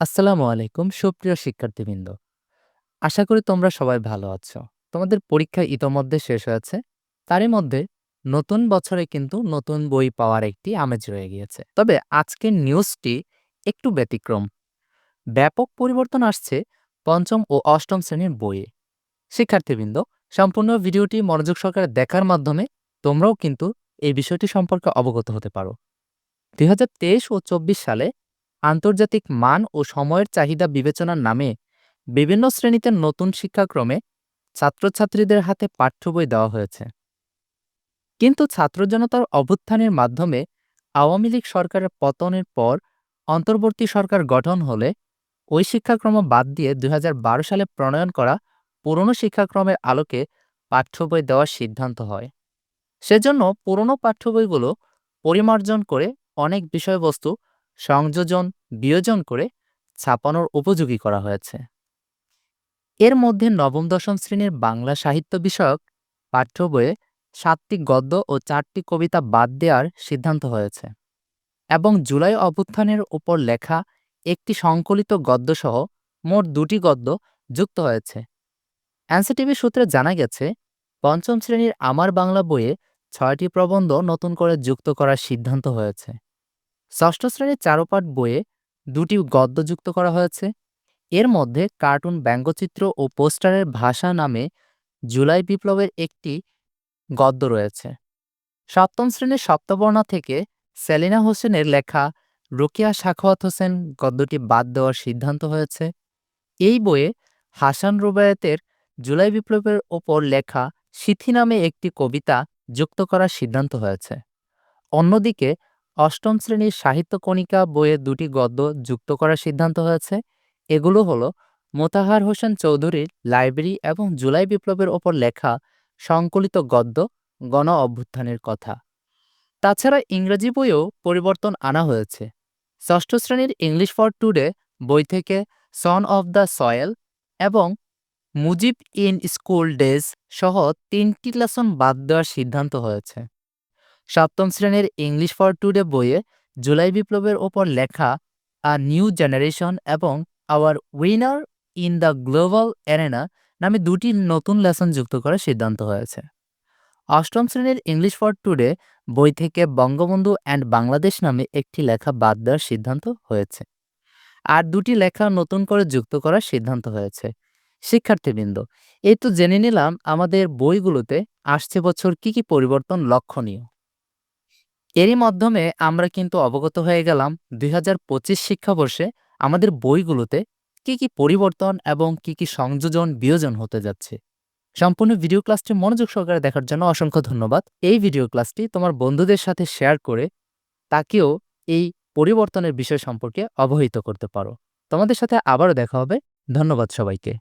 আসসালামু আলাইকুম, সুপ্রিয় শিক্ষার্থীবৃন্দ। আশা করি তোমরা সবাই ভালো আছো। তোমাদের পরীক্ষা ইতোমধ্যে শেষ হয়েছে। তারই মধ্যে নতুন বছরে কিন্তু নতুন বই পাওয়ার একটি আমেজ রয়ে গিয়েছে। তবে আজকের নিউজটি একটু ব্যতিক্রম। ব্যাপক পরিবর্তন আসছে পঞ্চম ও অষ্টম শ্রেণির বইয়ে। শিক্ষার্থীবৃন্দ, সম্পূর্ণ ভিডিওটি মনোযোগ সহকারে দেখার মাধ্যমে তোমরাও কিন্তু এই বিষয়টি সম্পর্কে অবগত হতে পারো। দুই হাজার তেইশ ও চব্বিশ সালে আন্তর্জাতিক মান ও সময়ের চাহিদা বিবেচনার নামে বিভিন্ন শ্রেণীতে নতুন শিক্ষাক্রমে ছাত্রছাত্রীদের হাতে পাঠ্য বই দেওয়া হয়েছে। কিন্তু ছাত্র জনতার অভ্যুত্থানের মাধ্যমে আওয়ামী লীগ সরকারের পতনের পর অন্তর্বর্তী সরকার গঠন হলে ওই শিক্ষাক্রম বাদ দিয়ে দুই হাজার বারো সালে প্রণয়ন করা পুরনো শিক্ষাক্রমের আলোকে পাঠ্য বই দেওয়ার সিদ্ধান্ত হয়। সেজন্য পুরনো পাঠ্য বইগুলো পরিমার্জন করে অনেক বিষয়বস্তু সংযোজন, বিয়োজন করে ছাপানোর উপযোগী করা হয়েছে। এর মধ্যে নবম, দশম শ্রেণির বাংলা সাহিত্য বিষয়ক পাঠ্য বইয়ে সাতটি গদ্য ও চারটি কবিতা বাদ দেওয়ার সিদ্ধান্ত হয়েছে এবং জুলাই অভ্যুত্থানের উপর লেখা একটি সংকলিত গদ্যসহ মোট দুটি গদ্য যুক্ত হয়েছে। এনসিটিভি সূত্রে জানা গেছে, পঞ্চম শ্রেণির আমার বাংলা বইয়ে ছয়টি প্রবন্ধ নতুন করে যুক্ত করার সিদ্ধান্ত হয়েছে। ষষ্ঠ শ্রেণির চারুপাঠ বইয়ে দুটি গদ্য যুক্ত করা হয়েছে। এর মধ্যে কার্টুন ব্যঙ্গচিত্র ও পোস্টারের ভাষা নামে জুলাই বিপ্লবের একটি গদ্য রয়েছে। সপ্তম শ্রেণির সপ্তবর্ণা থেকে সেলিনা হোসেনের লেখা রোকিয়া সাখাওয়াত হোসেন গদ্যটি বাদ দেওয়ার সিদ্ধান্ত হয়েছে। এই বইয়ে হাসান রুবায়েতের জুলাই বিপ্লবের ওপর লেখা সিথি নামে একটি কবিতা যুক্ত করার সিদ্ধান্ত হয়েছে। অন্যদিকে অষ্টম শ্রেণির সাহিত্য কণিকা বইয়ে দুটি গদ্য যুক্ত করার সিদ্ধান্ত হয়েছে। এগুলো হলো মোতাহার হোসেন চৌধুরীর লাইব্রেরি এবং জুলাই বিপ্লবের ওপর লেখা সংকলিত গদ্য গণ অভ্যুত্থানের কথা। তাছাড়া ইংরেজি বইয়েও পরিবর্তন আনা হয়েছে। ষষ্ঠ শ্রেণির ইংলিশ ফর টুডে বই থেকে সন অফ দ্য সয়েল এবং মুজিব ইন স্কুল ডেজ সহ তিনটি লেসন বাদ দেওয়ার সিদ্ধান্ত হয়েছে। সপ্তম শ্রেণির ইংলিশ ফর টুডে বইয়ে জুলাই বিপ্লবের ওপর লেখা আ নিউ জেনারেশন এবং our winner in the global arena নামে দুটি নতুন লেসন যুক্ত করার সিদ্ধান্ত হয়েছে। অষ্টম শ্রেণির ইংলিশ ফর টুডে বই থেকে বঙ্গবন্ধু অ্যান্ড বাংলাদেশ নামে একটি লেখা বাদ দেওয়ার সিদ্ধান্ত হয়েছে। আর দুটি লেখা নতুন করে যুক্ত করার সিদ্ধান্ত হয়েছে। শিক্ষার্থীবৃন্দ, এই তো জেনে নিলাম আমাদের বইগুলোতে আসছে বছর কি কি পরিবর্তন লক্ষণীয়। এরই মাধ্যমে আমরা কিন্তু অবগত হয়ে গেলাম দুই হাজার পঁচিশ শিক্ষাবর্ষে আমাদের বইগুলোতে কি কি পরিবর্তন এবং কি কি সংযোজন, বিয়োজন হতে যাচ্ছে। সম্পূর্ণ ভিডিও ক্লাসটি মনোযোগ সহকারে দেখার জন্য অসংখ্য ধন্যবাদ। এই ভিডিও ক্লাসটি তোমার বন্ধুদের সাথে শেয়ার করে তাকেও এই পরিবর্তনের বিষয় সম্পর্কে অবহিত করতে পারো। তোমাদের সাথে আবারও দেখা হবে। ধন্যবাদ সবাইকে।